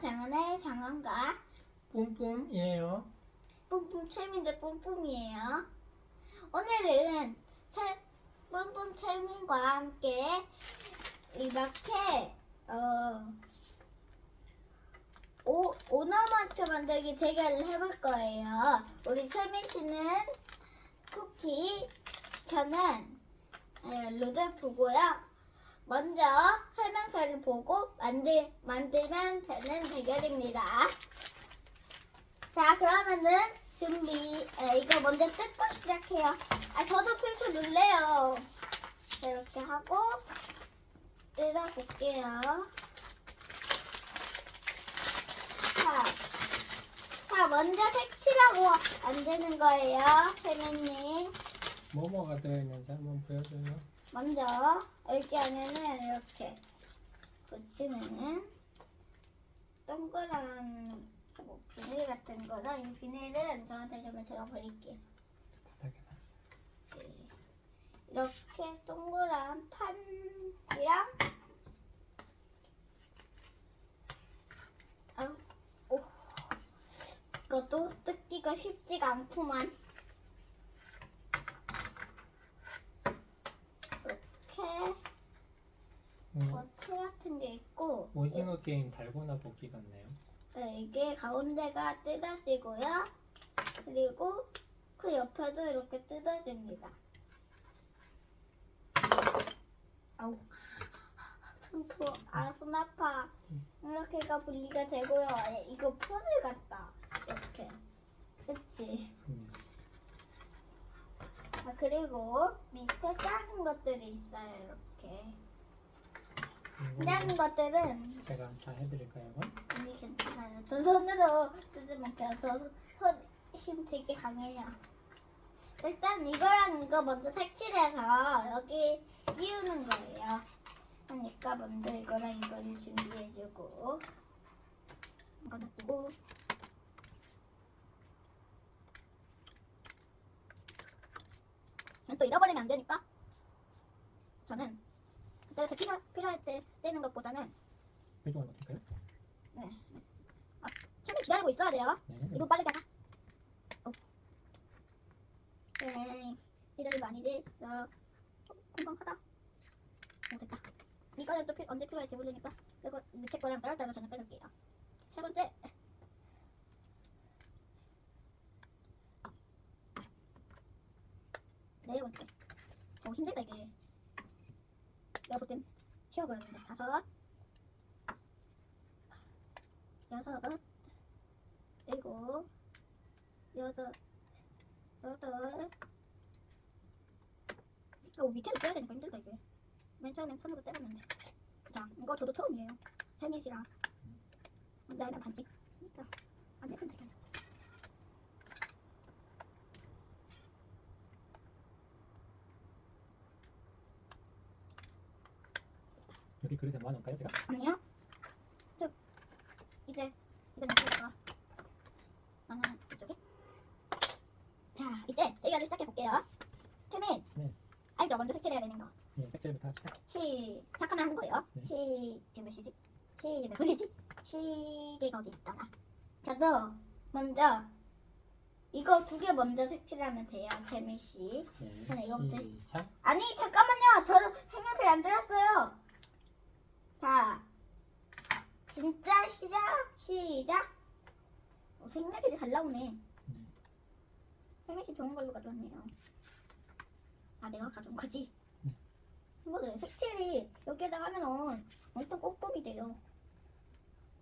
장안의 장안과 뿜뿜이에요. 뿜뿜 첼민의 뿜뿜이에요. 오늘은 첼, 뿜뿜 첼민과 함께 이렇게 어, 오, 오너마트 만들기 대결을 해볼 거예요. 우리 철민 씨는 쿠키, 저는 어, 루돌프고요. 먼저 설명서를 보고 만들, 만들면 되는 대결입니다. 자, 그러면은 준비. 아, 이거 먼저 뜯고 시작해요. 아, 저도 필수 눌래요. 자, 이렇게 하고 뜯어볼게요. 자, 자, 먼저 색칠하고 만드는 거예요, 세면님. 뭐뭐가 들어있는지 한번 보여줘요. 먼저 여기 안에는 이렇게 붙이는 동그란 뭐 비닐 같은 거랑 이 비닐은 저한테 주면 제가 버릴게요. 네. 이렇게 동그란 판이랑 아, 오, 이것도 뜯기가 쉽지가 않구만. 이렇게 음, 버트 같은 게 있고 오징어 게임 달고나 보기 같네요. 네, 이게 가운데가 뜯어지고요. 그리고 그 옆에도 이렇게 뜯어집니다. 아우, 아, 손 아파. 이렇게가 분리가 되고요. 예, 이거 퍼즐 같다. 이렇게. 그치? 음, 아, 그리고 밑에 작은 것들이 있어요. 이렇게. 작은 것들은 제가 다 해드릴까요? 이건? 아니 괜찮아요. 저 손으로 뜯으면 돼요. 저손힘 되게 강해요. 일단 이거랑 이거 먼저 색칠해서 여기 끼우는 거예요. 그러니까 먼저 이거랑 이거를 준비해주고 이거 놔두고 또 잃어버리면 안 되니까 저는 그때 필요, 필요할 때 떼는 것보다는 표정을 어떨까요? 네. 아, 좀 기다리고 있어야 돼요. 네. 이거 빨리 가자. 어. 네, 기다리면 아니지. 어, 콩콩하다. 어, 됐다. 이 거는 또 필, 언제 필요할지 모르니까 이거 밑에 거랑 따로 따로 저는 빼둘게요. 세 번째. 네 번째. 어, 힘들다 이게. 볼땐 쉬어버렸는데. 다섯. 여섯. 일곱, 여덟, 여덟. 어, 밑에도 빼야 되니까 힘들다 이게. 맨 처음엔 손으로 때렸는데. 자, 이거 저도 처음이에요. 세미시랑 나이랑 반지. 그러니까 안 예쁜 색깔. 여기 그릇에 모아놓을까요 제가? 아니요. 저 이제 이제 밑에다가 하나 이쪽에. 자, 이제 대결을 시작해 볼게요. 최민. 네. 알죠? 먼저 색칠해야 되는 거. 네, 색칠부터 합시다. 시작하면 하는 거예요. 네. 시 지금 몇 시지? 시 지금 몇 분이지? 시계가 어디 있더라? 저도 먼저 이거 두 개 먼저 색칠하면 돼요, 재미 씨. 네. 저는 이거부터 시작. 아니 잠깐만요, 저는 색연필 안 들었어요. 자, 진짜 시작, 시작. 어, 색연필이 잘 나오네. 씨 좋은 걸로 가져왔네요. 아, 내가 가져온 거지? 네. 친구들 색칠이 여기에다 하면 엄청 꼼꼼히 돼요.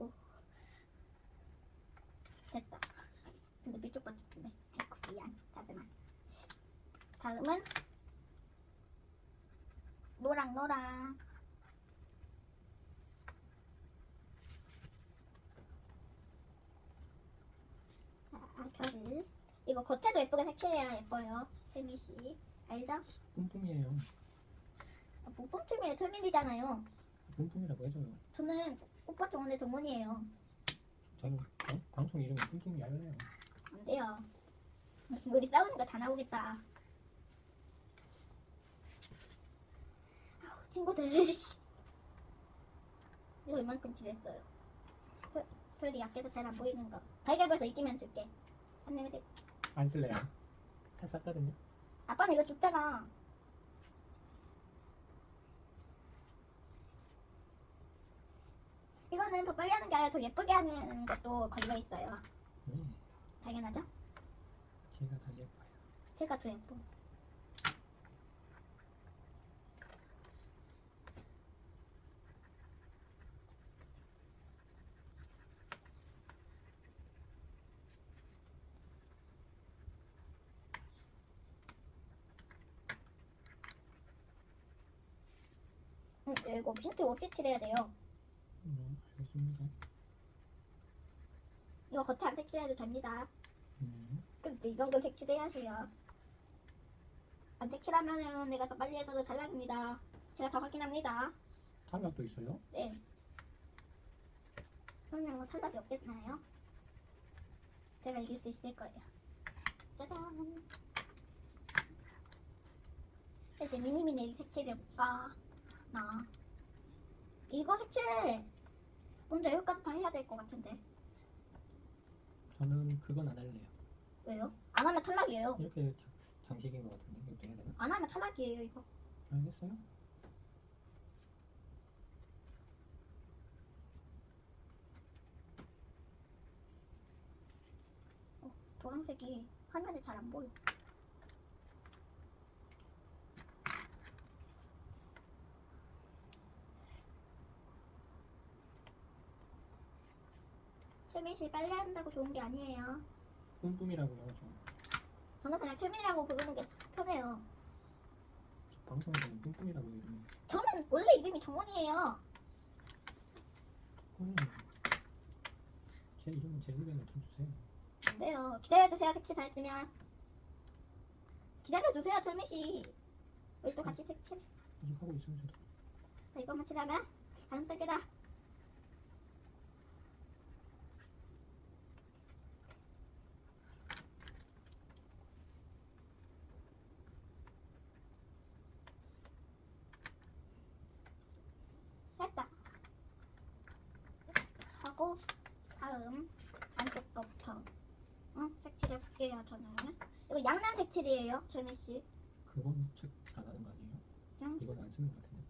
오. 됐다. 근데 밑쪽 빠졌네. 아이고 미안. 다듬아. 다음은 노랑 노랑. 자, 별을 이거 겉에도 예쁘게 색칠해야 예뻐요. 세미 씨 알죠? 뿜뿜이에요. 아, 뭐 뽕춤이에요. 철민이잖아요. 뿜뿜이라고 해줘요. 저는 오빠 정원의 정원이에요. 저는 어? 방송 이름이 뿜뿜이 알려요. 안 돼요. 무슨 우리 싸우니까 다 나오겠다. 아우, 친구들. 이거 이만큼 칠했어요. 별이 약해서 잘 안 보이는 거. 가위바위보에서 이기면 줄게. 안 내면 돼. 안 쓸래요. 다 쌌거든요. 아빠는 이거 줬잖아. 이거는 더 빨리 하는 게 아니라 더 예쁘게 하는 것도 걸려 있어요. 네, 당연하죠? 제가 다 예뻐요. 제가 더 예뻐. 응, 이거 힌트 없이 칠해야 돼요. 네, 알겠습니다. 이거 겉에 안 색칠해도 됩니다. 네, 근데 이런 거 색칠해야 해요. 안 색칠하면은 내가 더 빨리 해서도 탈락입니다. 제가 다 확인합니다. 탈락도 있어요? 네. 그러면 탈락이 없겠나요? 제가 이길 수 있을 거예요. 짜잔. 이제 미니미니 색칠해볼까? 나. 이거 색칠 먼저 여기까지 다 해야 될 것 같은데. 저는 그건 안 할래요. 왜요? 안 하면 탈락이에요. 이렇게 자- 장식인 것 같은데 이것도 해야 되나? 안 하면 탈락이에요, 이거. 알겠어요? 노란색이 화면에 잘 안 보여. 최민 씨 빨리 한다고 좋은 게 아니에요. 뿜뿜이라고요. 저, 저는 그냥 최민이라고 부르는 게 편해요. 저 방송에서는 뿜뿜이라고 이름이. 저는 원래 이름이 정원이에요. 음. 제 이름은 제 입에는 좀 주세요. 안 돼요. 기다려주세요. 색칠 다 했으면. 기다려주세요, 철민 씨. 우리 또 같이 색칠. 이제 하고 있으면 저도. 자, 이것만 칠하면 다음 단계다. 하고 다음 안쪽 거부터 응? 볼게요 저는. 이거 양면 색칠이에요, 조미 씨. 그건 책안 하는 거 아니에요? 응. 이건 안 쓰는 것 같은데.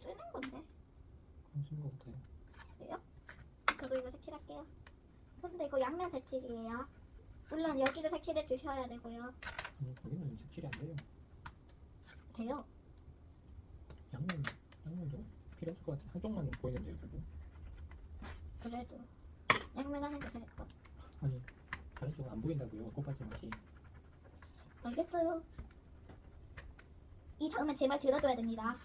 쓰는 건데. 안 쓰는 것 같아요. 그래요? 저도 이거 색칠할게요. 근데 이거 양면 색칠이에요. 물론 여기도 색칠해 주셔야 되고요. 아니 거기는 색칠이 안 돼요. 돼요. 양면 양면도 필요할 것 같아요. 한쪽만 보이는데요, 결국. 그래도 양면 하는 게 될것 같아요. 아니 다른 쪽은 안 보인다고요. 꽃받침 맛이. 알겠어요. 이 다음엔 제말 들어줘야 됩니다.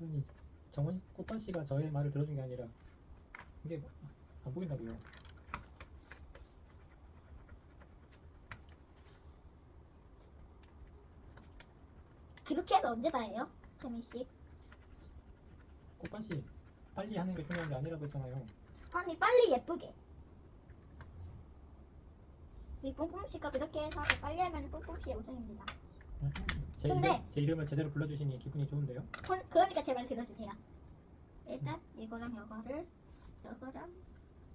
아니 정원 꽃밭 씨가 저의 말을 들어준 게 아니라 이게 안 보인다고요. 그렇게 해서 언제 다 해요? 재민 씨. 꽃밭 씨 빨리 하는 게 중요한 게 아니라고 했잖아요. 아니 빨리 예쁘게. 이 뽕뽕 씨가 그렇게 해서 더 빨리 하면 뽕뽕 씨의 우승입니다. 제, 근데- 이름, 제 이름을 제대로 불러주시니 기분이 좋은데요. kon- 그러니까 제말 들어주세요. 일단 이거랑 이거를 이거랑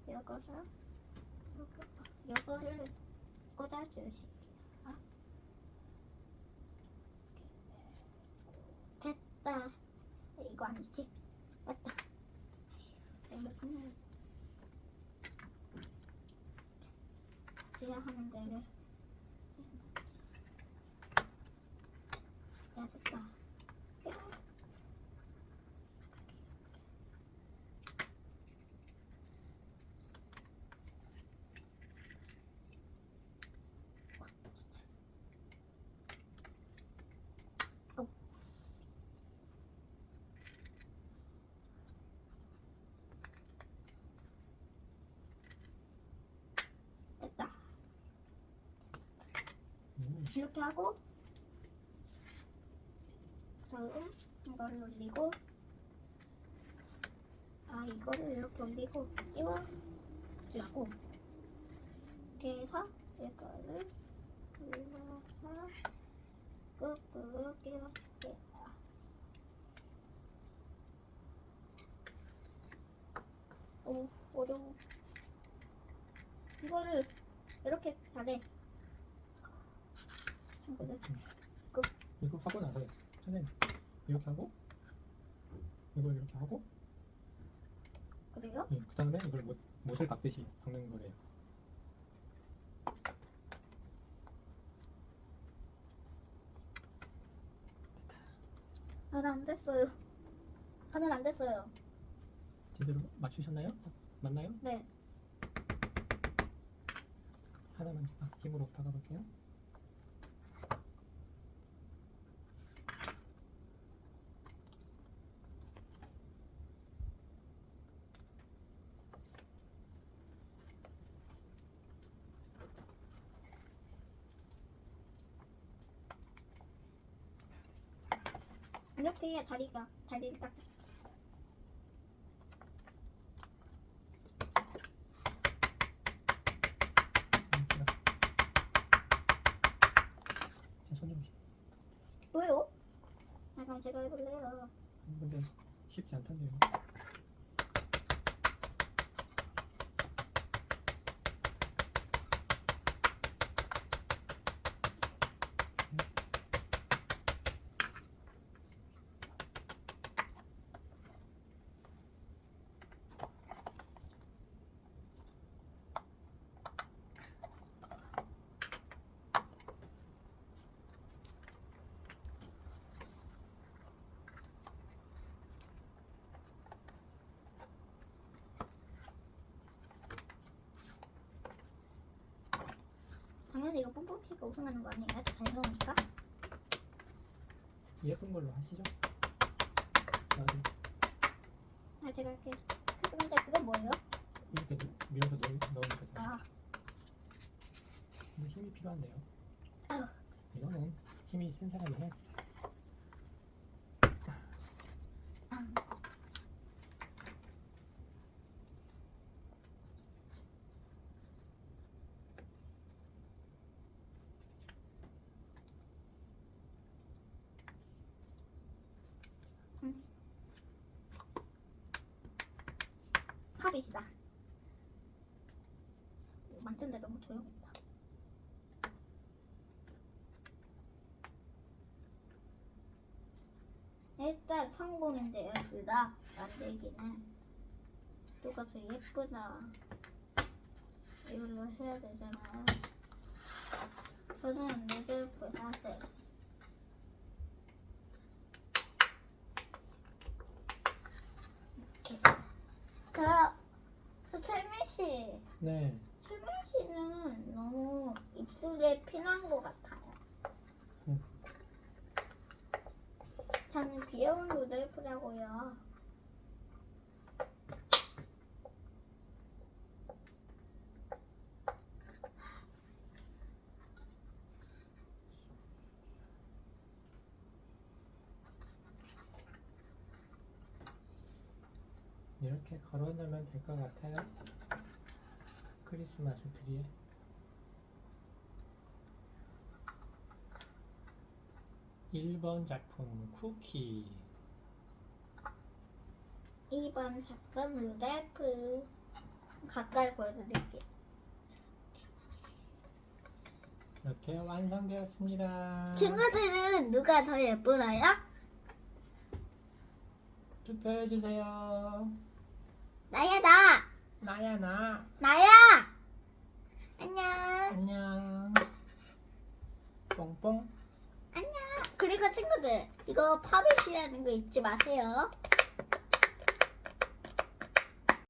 이거랑 이거- 이거를 꽂아주시고 됐다. 이거 아니지? 맞다. 이렇게는 해야 하는 데를 야 됐다. 됐다. 음, 이렇게 하고 다음 이거를 올리고 아 이거를 이렇게 올리고 올라고 이렇게 해서 이거를 올려서 꾹꾹 이렇게 오 어려워. 이거를 이렇게 잘해. 친구들. 이거 하고 나서 선생님 이렇게 하고 이걸 이렇게 하고 그래요? 예, 그 다음에 이걸 못, 못을 박듯이 박는 거래요. 하나 안 됐어요. 하나 안 됐어요. 제대로 맞추셨나요? 맞나요? 네. 하나만 아, 힘으로 박아볼게요. 이렇게 해야 자리가 자리를 딱 잡. 왜요? 아 그럼 제가 해볼래요. 근데 쉽지 않던데요. 뽕뽕티가 우승하는 거 아니에요? 잘 넣으니까. 예쁜 걸로 하시죠. 나도 아 제가 이렇게 근데 그게 뭐예요? 이렇게 넣- 밀어서 넣, 넣으니까 잘. 아 근데 힘이 필요한데요. 아유. 이거는 힘이 센 사람이 해 팝이시다. 만드는데 너무 조용했다. 일단 성공인데요, 둘다 만들기는. 누가 더 예쁘다. 이걸로 해야 되잖아요. 저는 루돌프 사색. 이렇게. 자. 네. 최민 씨는 너무 입술에 피난 것 같아요. 음. 저는 귀여운 루돌프라고요. 이렇게 걸어놓으면 될 것 같아요. 크리스마스 트리에. 일 번 작품 쿠키. 2번 작품 루돌프. 가까이 보여드릴게요. 이렇게 완성되었습니다. 친구들은 누가 더 예쁘나요? 투표해주세요. 나야 나! 나야 나. 나야! 안녕! 안녕. 뽕뽕. 안녕! 그리고 친구들, 이거 팝잇이라는 거 잊지 마세요.